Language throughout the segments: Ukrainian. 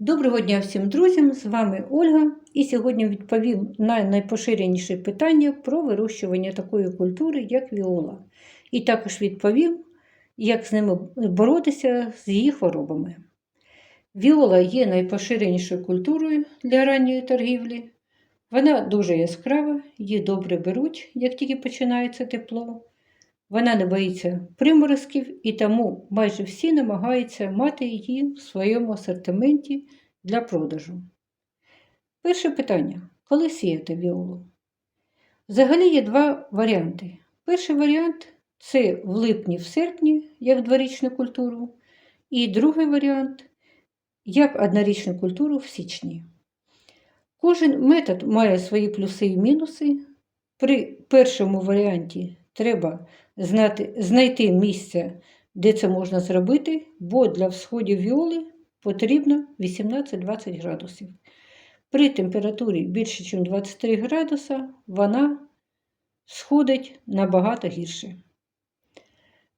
Доброго дня всім друзям! З вами Ольга, і сьогодні відповім на найпоширеніші питання про вирощування такої культури, як віола. І також відповім, як з ними боротися з її хворобами. Віола є найпоширенішою культурою для ранньої торгівлі. Вона дуже яскрава, її добре беруть, як тільки починається тепло. Вона не боїться приморозків і тому майже всі намагаються мати її в своєму асортименті для продажу. Перше питання: коли сіяти віолу? Взагалі є два варіанти. Перший варіант це в липні, в серпні, як дворічну культуру, і другий варіант як однорічну культуру в січні. Кожен метод має свої плюси і мінуси. При першому варіанті треба знати, знайти місце, де це можна зробити, бо для всходів віоли потрібно 18-20 градусів. При температурі більше, ніж 23 градуса, вона сходить набагато гірше.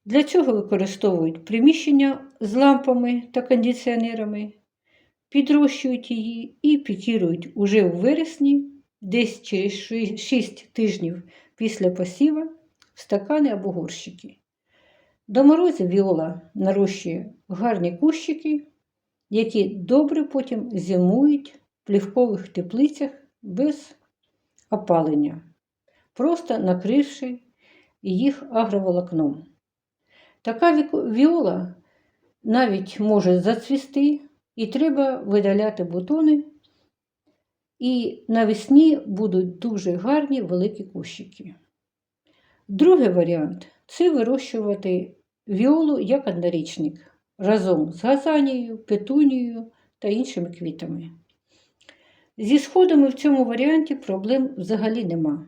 Для цього використовують приміщення з лампами та кондиціонерами, підрощують її і пікірують уже у вересні, десь через 6 тижнів після посіва стакани або горщики. До морозів віола нарощує гарні кущики, які добре потім зимують в плівкових теплицях без опалення, просто накривши їх агроволокном. Така віола навіть може зацвісти, і треба видаляти бутони, і навесні будуть дуже гарні великі кущики. Другий варіант це вирощувати віолу як однорічник разом з газанією, петунією та іншими квітами. Зі сходами в цьому варіанті проблем взагалі нема,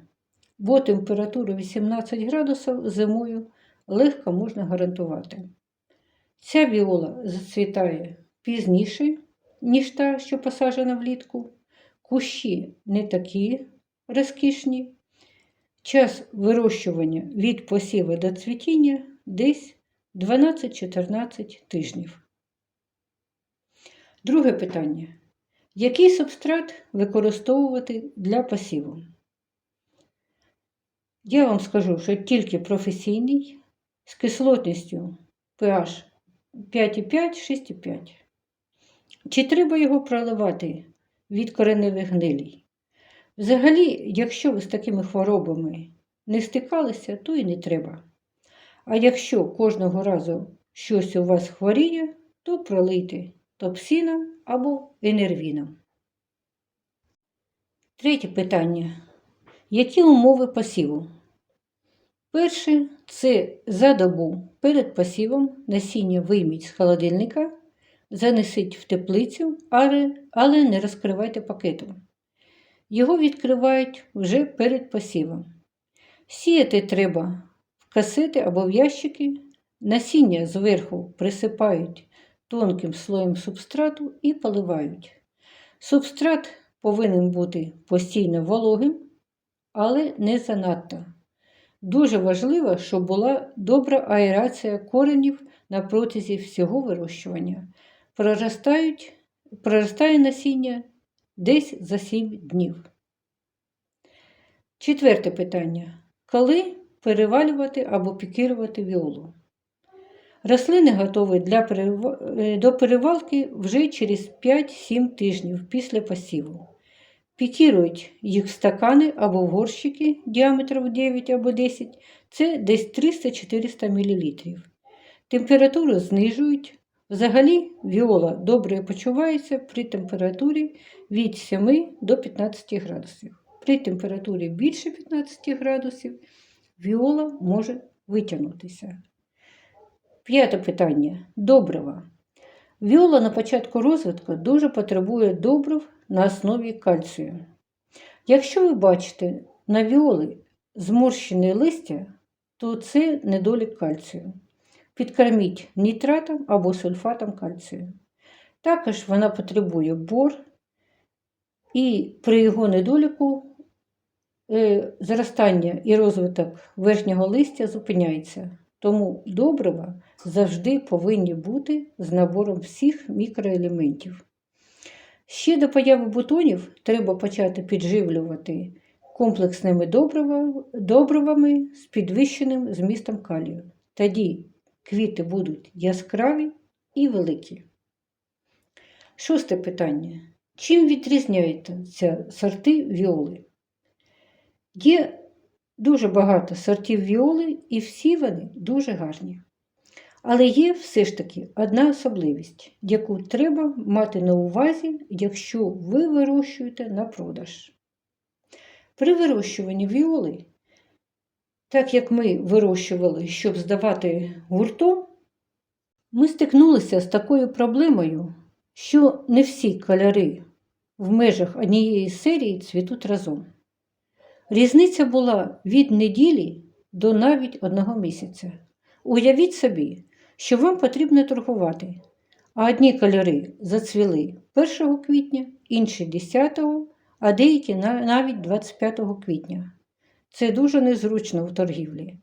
бо температуру 18 градусів зимою легко можна гарантувати. Ця віола зацвітає пізніше, ніж та, що посаджена влітку. Кущі не такі розкішні. Час вирощування від посіву до цвітіння десь 12-14 тижнів. Друге питання. Який субстрат використовувати для посіву? Я вам скажу, що тільки професійний з кислотністю pH 5,5-6,5. Чи треба його проливати від кореневих гнилій? Взагалі, якщо ви з такими хворобами не стикалися, то і не треба. А якщо кожного разу щось у вас хворіє, то пролийте топсином або енервіном. Третє питання. Які умови посіву? Перше це за добу перед посівом насіння вийміть з холодильника, занесіть в теплицю, але не розкривайте пакетом. Його відкривають вже перед посівом. Сіяти треба в касети або в ящики, насіння зверху присипають тонким слоєм субстрату і поливають. Субстрат повинен бути постійно вологим, але не занадто. Дуже важливо, щоб була добра аерація коренів на протязі всього вирощування. Проростають, проростає насіння десь за 7 днів. Четверте питання. Коли перевалювати або пікірувати віолу? Рослини готові для е, до перевалки вже через 5-7 тижнів після посіву. Пікірують їх в стакани або в горщики діаметром 9 або 10, це десь 300-400 мл. Температуру знижують. Взагалі, віола добре почувається при температурі від 7 до 15 градусів. При температурі більше 15 градусів віола може витягнутися. П'яте питання добрива. Віола на початку розвитку дуже потребує добрив на основі кальцію. Якщо ви бачите на віоли зморщене листя, то це недолік кальцію. Підкорміть нітратом або сульфатом кальцію. Також вона потребує бор, і при його недоліку е, зростання і розвиток верхнього листя зупиняється. Тому добрива завжди повинні бути з набором всіх мікроелементів. Ще до появи бутонів треба почати підживлювати комплексними добривами з підвищеним змістом калію. Тоді квіти будуть яскраві і великі. Шосте питання. Чим відрізняються сорти віоли? Є дуже багато сортів віоли, і всі вони дуже гарні. Але є все ж таки одна особливість, яку треба мати на увазі, якщо ви вирощуєте на продаж. При вирощуванні віоли, так як ми вирощували, щоб здавати гуртом, ми стикнулися з такою проблемою, що не всі кольори в межах однієї серії цвітуть разом. Різниця була від неділі до навіть одного місяця. Уявіть собі, що вам потрібно торгувати, а одні кольори зацвіли 1 квітня, інші 10, а деякі навіть 25 квітня. Це дуже незручно в торгівлі.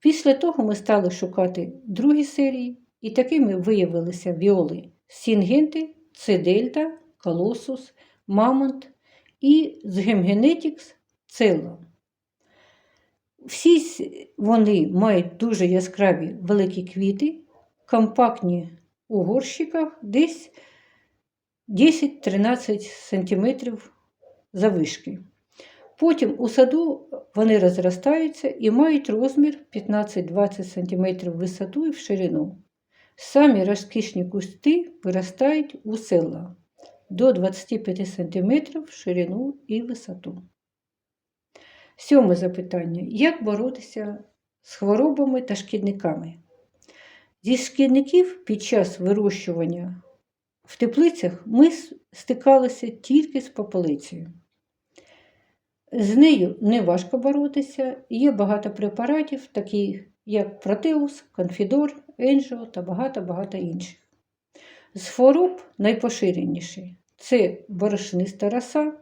Після того ми стали шукати другі серії, і такими виявилися віоли Сінгенти, Цедельта, Колосус, Мамонт і з Гемгенетікс Целла. Всі вони мають дуже яскраві великі квіти, компактні у горщиках, десь 10-13 см завишки. Потім у саду вони розростаються і мають розмір 15-20 см в висоту і в ширину. Самі розкішні кусти виростають у села до 25 см в ширину і висоту. Сьоме запитання. Як боротися з хворобами та шкідниками? Зі шкідників під час вирощування в теплицях ми стикалися тільки з попелицею. З нею не важко боротися, є багато препаратів, такі як Протеус, Конфідор, Енжо та багато-багато інших. З хвороб найпоширеніші це борошниста роса,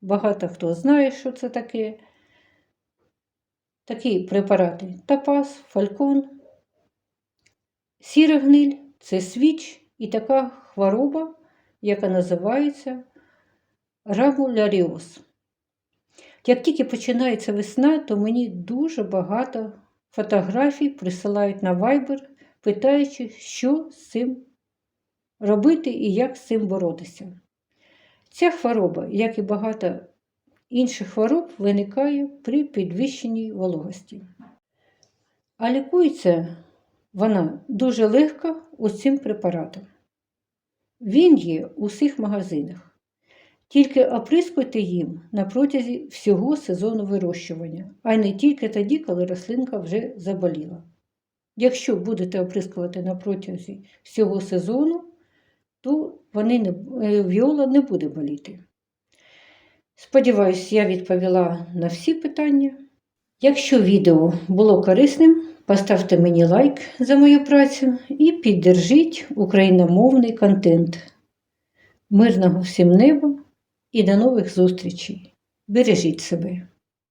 багато хто знає, що це таке. Такі препарати Топаз, Фалькон, сіра гниль це свіч і така хвороба, яка називається рамуляріоз. Як тільки починається весна, то мені дуже багато фотографій присилають на Viber, питаючи, що з цим робити і як з цим боротися. Ця хвороба, як і багато інших хвороб, виникає при підвищеній вологості. А лікується вона дуже легко цим препаратом. Він є у всіх магазинах. Тільки оприскуйте їм на протязі всього сезону вирощування, а не тільки тоді, коли рослинка вже заболіла. Якщо будете оприскувати на протязі всього сезону, то вони не, е, віола не буде боліти. Сподіваюсь, я відповіла на всі питання. Якщо відео було корисним, поставте мені лайк за мою працю і піддержіть україномовний контент. Мирного всім неба і до нових зустрічей. Бережіть себе!